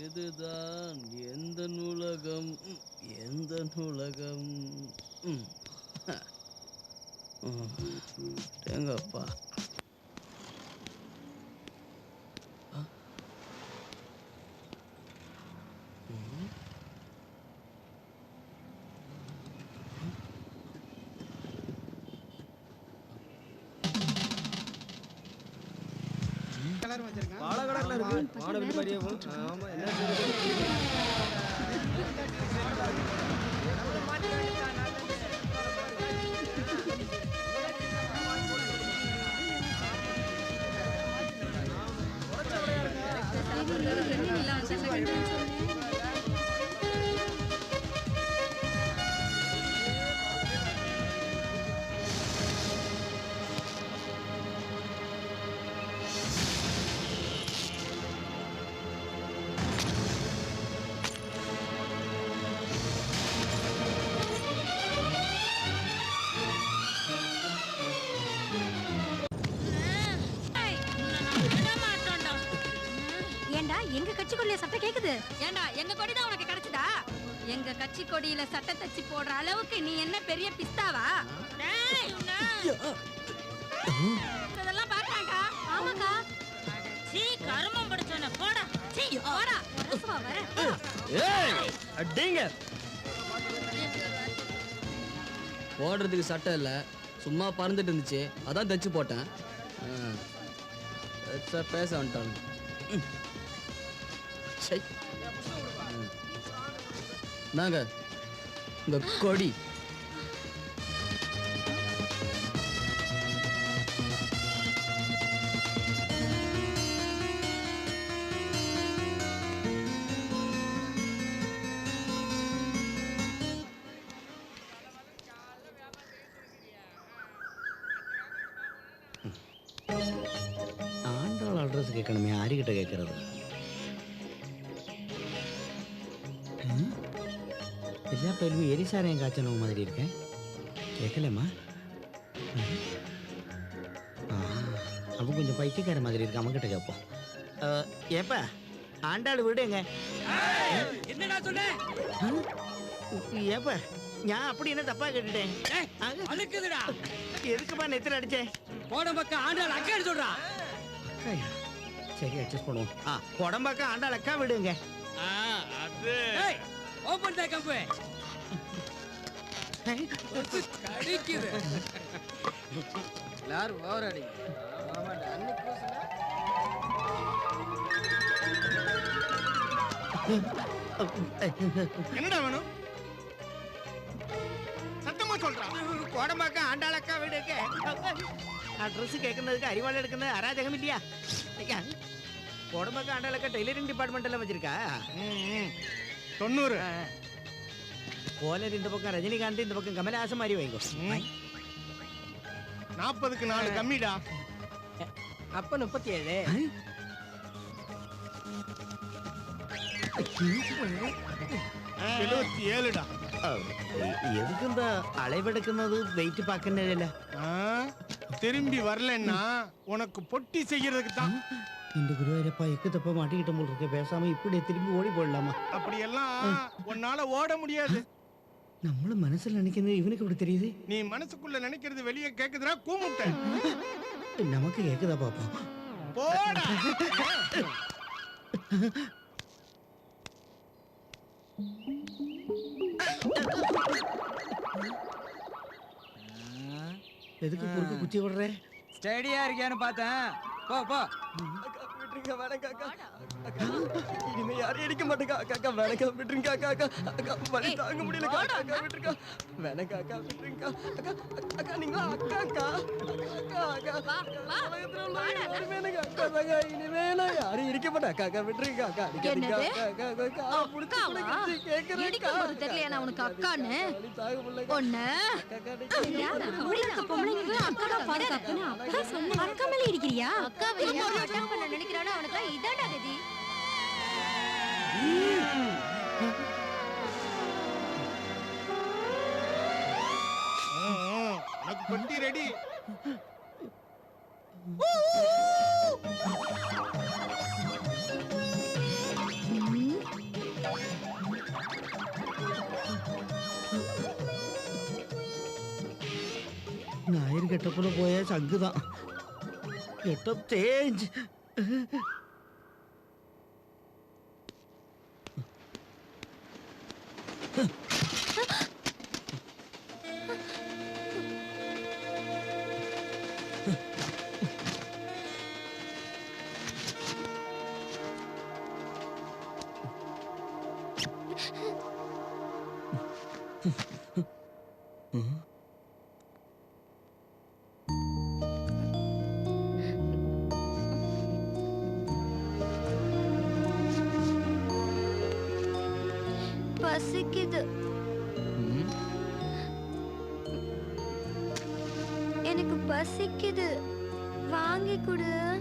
இதுதான் எந்த நூலகம்? எந்த நூலகம்? எங்கப்பா ம். ம். எங்கப்பா பாலக்கடல இருக்கு மாட வீட்டு மாதிரியே. ஆமா என்ன எங்க கட்சிக்குள்ள சத்தம் கேக்குது? ஏண்டா எங்க கொடி தான் உனக்கு கிடைச்சதா? எங்க கட்சி கொடியில சட்டை தச்சு போடுற அளவுக்கு நீ என்ன பெரிய பிஸ்தாவா. இதெல்லாம் பாக்குறாங்கா ஆமாக்கா. சீ கருமம் பிடிச்சவன போடா. சீ போடா. ஏய் அடிங்க. போடுறதுக்கு சட்டை இல்லை. சும்மா பறந்துட்டு இருந்துச்சு. அதான் தச்சு போட்டேன். பேச வந்துட்டான் நாங்க இந்த கொடி. ஆண்டாள் அட்ரஸ் கேட்கணுமே ஆரிக்கிட்ட கேட்கறது. எல்லா பயிலும் எரிசாரையும் காய்ச்சணும் மாதிரி இருக்கேன் கேட்கலம்மா அவன் கொஞ்சம் பைத்தியக்கார மாதிரி இருக்கு அவன்கிட்ட கேட்போம் அஹ், ஏப்பா ஆண்டாள் வீடு எங்க என்னடா சொன்ன ஏப்பா நான் அப்படி என்ன தப்பா கேட்டுட்டேன் அழுக்குதுடா எதுக்குப்பா நெத்திர அடிச்சேன் போன பக்கம் ஆண்டாள் அக்கா சொல்றா? சரி அட்ஜஸ்ட் பண்ணுவோம் ஆ குடம்பாக்கா ஆண்டாள் அக்கா விடுங்க ஏய் ஓபன் த கம்பு கடிக்குது. எல்லாரும் ஓரடி என்னடா வேணும்? சத்தமா சொல்றா. கோடம்பாக்கம் ஆண்டாளக்கா வீடுக்கு அட்ரஸ் கேட்கறதுக்கு அறிவாள் எடுக்கிறது அராஜகம் இல்லையா? ஐயா, கோடம்பாக்கம் ஆண்டாளக்கா டெய்லரிங் டிபார்ட்மெண்ட் எல்லாம் வச்சிருக்கா தொண்ணூறு கோலர் இந்த பக்கம் ரஜினிகாந்த் இந்த பக்கம் கமலஹாசன் மாதிரி வைங்கோ. நாற்பதுக்கு நாலு கம்மிடா அப்ப முப்பத்தி ஏழு அஹ், எதுக்கு இந்த அளவெடுக்கிறது வெயிட் பார்க்கணும்ல ஆ, திரும்பி வரலன்னா உனக்கு பொட்டி செய்யறதுக்கு தான். இந்த குருவாயிரப்பா எக்கு தப்பா மாட்டிக்கிட்ட போல் இருக்க பேசாம இப்படி திரும்பி ஓடி போடலாமா அப்படியெல்லாம் உன்னால ஓட முடியாது. நம்மளும் மனசுல நினைக்கிறது இவனுக்கு இப்படி தெரியுது? நீ மனசுக்குள்ள நினைக்கிறது வெளியே கேக்குதுன்னா கூமுட்ட. நமக்கு கேக்குதா பாப்போம் போடா. எதுக்கு குறுக்கு குத்தி விடுற? ஸ்டடியா இருக்கியான்னு பார்த்தேன். போ போ. விட்டுருங்க வேணாம் காக்கா யாரையும் அடிக்க மாட்டேங்க அக்கா அக்கா வேணாக்கா விட்டுருங்க அக்கா அக்கா அக்கா வலி தாங்க முடியல அக்கா அக்கா விட்டுருக்கா வேணாக்கா அக்கா விட்டுருங்க அக்கா அக்கா நீங்க அக்கா அக்கா அக்கா அக்கா யாருமே எனக்கு அக்கா தாங்க இனிமே நான் யாரையும் இடிக்க மாட்டேன் அக்கா அக்கா விட்டுருங்க அக்கா அடிக்காதீங்க? அக்கா அக்கா அக்கா அக்கா கேக்குறேன் நான் உனக்கு அக்கான்னு? ஒண்ணு அக்கா மேல பண்ண நினைக்கிறானோ அவனுக்கு இதாடா கதி. உனக்கு பொட்டி ரெடி ஞாயிறு கெட்டப்புல போய சங்குதான். Getup change 嗯。பசிக்குது. எனக்கு பசிக்குது. வாங்கி கொடு.